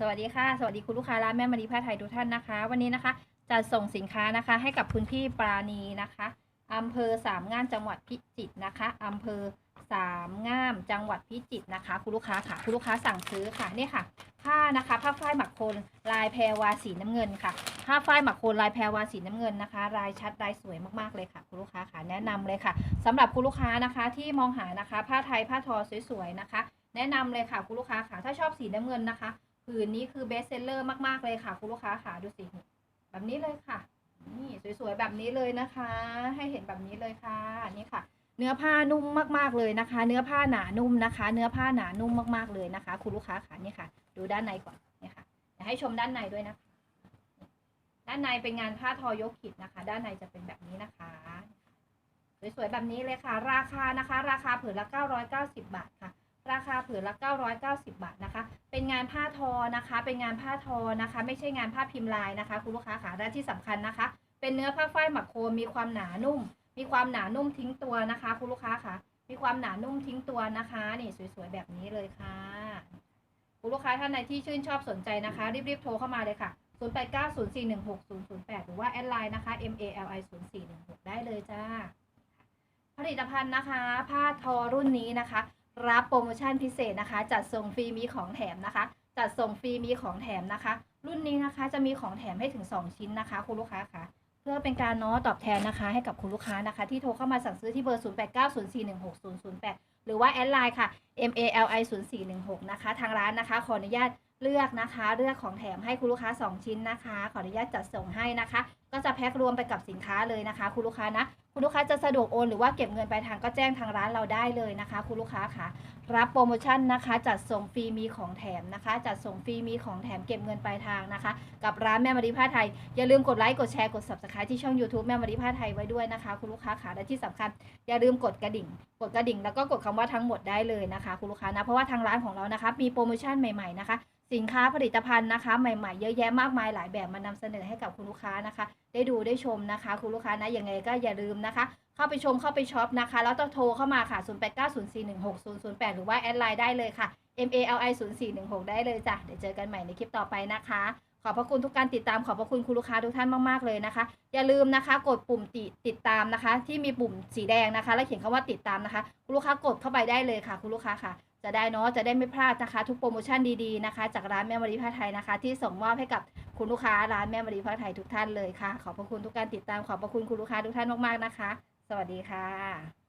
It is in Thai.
สวัสดีค่ะ สวัสดีคุณลูกค้าร้านแม่มณีผ้าไทยทุกท่านนะคะ วันนี้นะคะจะส่งสินค้านะคะ ให้กับคุณพี่ปราณีนะคะอำเภอสามงามจังหวัดพิจิตรนะคะอำเภอสามงามจังหวัดพิจิตรนะคะ คุณลูกค้าค่ะ คุณลูกค้าสั่งซื้อค่ะนี่ค่ะ ผ้านะคะ ผ้าฝ้ายหมักโคนลายแพรวาสีน้ำเงินค่ะ ผ้าฝ้ายหมักโคนลายแพรวาสีน้ำเงินนะคะ ลายชัดลายสวยมากๆเลยค่ะ คุณลูกค้าค่ะแนะนำเลยค่ะสำหรับคุณลูกค้านะคะที่มองหานะคะ ผ้าไทยผ้าทอสวยๆนะคะ แนะนำเลยค่ะคุณลูกค้าค่ะถ้าชอบสีน้ำเงินนะคะ ผืนนี้คือเบสเซลเลอร์มาก ๆ เลยค่ะ คุณลูกค้าค่ะดูสิแบบนี้เลยค่ะ นี่สวยๆแบบนี้เลยนะคะ ให้เห็นแบบนี้เลยค่ะนี่ค่ะ เนื้อผ้านุ่มมากๆเลยนะคะ เนื้อผ้าหนานุ่มนะคะ เนื้อผ้าหนานุ่มมากๆเลยนะคะ คุณลูกค้าค่ะนี่ค่ะ ดูด้านในก่อนนี่ค่ะเดี๋ยให้ชมด้านในด้วยนะคะด้านในเป็นงานผ้าทอยกขิดนะคะ ด้านในจะเป็นแบบนี้นะคะ สวยๆแบบนี้เลยค่ะ ราคานะคะ ราคาผืนละ 990 บาท ราคาผืนละ 990 บาทนะคะ เป็นงานผ้าทอนะคะ เป็นงานผ้าทอนะคะ ไม่ใช่งานผ้าพิมพ์ลายนะคะ คุณลูกค้าค่ะและที่สำคัญนะคะ เป็นเนื้อผ้าฝ้ายหมักโคมมีความหนานุ่ม มีความหนานุ่มทิ้งตัวนะคะ คุณลูกค้าค่ะ มีความหนานุ่มทิ้งตัวนะคะ นี่สวยๆแบบนี้เลยค่ะ คุณลูกค้าท่านใดที่ชื่นชอบสนใจนะคะ รีบๆโทรเข้ามาเลยค่ะ 0890416008 หรือว่าแอดไลน์นะคะ MALI 0416 ได้เลยจ้า ผลิตภัณฑ์นะคะ ผ้าทอรุ่นนี้นะคะ รับโปรโมชั่นพิเศษนะคะ จัดส่งฟรีมีของแถมนะคะ จัดส่งฟรีมีของแถมนะคะ รุ่นนี้นะคะจะมีของแถมให้ถึง 2 ชิ้นนะคะ คุณลูกค้าค่ะ เพื่อเป็นการน้อตอบแทนนะคะ ให้กับคุณลูกค้านะคะ ที่โทรเข้ามาสั่งซื้อที่เบอร์ 0890416008 หรือว่าแอดไลน์ค่ะ MALI 0416นะคะ ทางร้านนะคะ ขออนุญาตเลือกนะคะ เลือกของแถมให้คุณลูกค้า 2 ชิ้นนะคะ ขออนุญาตจัดส่งให้นะคะ ก็จะแพ็ครวมไปกับสินค้าเลยนะคะ คุณลูกค้านะ คุณลูกค้าจะสะดวกโอนหรือว่าเก็บเงินปลายทางก็แจ้งทางร้านเราได้เลยนะคะ คุณลูกค้าค่ะ รับโปรโมชั่นนะคะ จัดส่งฟรีมีของแถมนะคะ จัดส่งฟรีมีของแถมเก็บเงินปลายทางนะคะ กับร้านแม่มารีผ้าไทย อย่าลืมกดไลค์กดแชร์กด subscribe ที่ช่อง YouTube แม่มารีผ้าไทยไว้ด้วยนะคะ คุณลูกค้าค่ะและที่สำคัญ อย่าลืมกดกระดิ่ง กดกระดิ่ง แล้วก็กดคำว่าทั้งหมดได้เลยนะคะ คุณลูกค้านะเพราะว่าทางร้านของเรานะคะมีโปรโมชั่นใหม่ๆนะคะ สินค้าผลิตภัณฑ์นะคะ ใหม่ๆ เยอะแยะมากมายหลายแบบมานำเสนอให้กับคุณลูกค้านะคะ ได้ดูได้ชมนะคะ คุณลูกค้านะยังไงก็อย่าลืมนะคะ เข้าไปชมเข้าไปช็อปนะคะ แล้วต้องโทรเข้ามาค่ะ 0890416008 หรือว่าแอดไลน์ได้เลยค่ะ MALI 0416 ได้เลยจ้ะ เดี๋ยวเจอกันใหม่ในคลิปต่อไปนะคะ ขอบพระคุณทุกการติดตามขอบพระคุณคุณลูกค้าทุกท่านมากๆเลยนะคะ อย่าลืมนะคะ กดปุ่มติติดตามนะคะ ที่มีปุ่มสีแดงนะคะ แล้วเขียนคำว่าติดตามนะคะ คุณลูกค้ากดเข้าไปได้เลยค่ะ คุณลูกค้าค่ะ จะได้เนาะจะได้ไม่พลาดนะคะ ทุกโปรโมชั่นดีๆนะคะ จากร้านแม่มารีผ้าไทยนะคะ ที่ส่งมอบให้กับคุณลูกค้าร้านแม่มารีผ้าไทยทุกท่านเลยค่ะ ขอบพระคุณทุกการติดตามขอบพระคุณคุณลูกค้าทุกท่านมากๆนะคะ สวัสดีค่ะ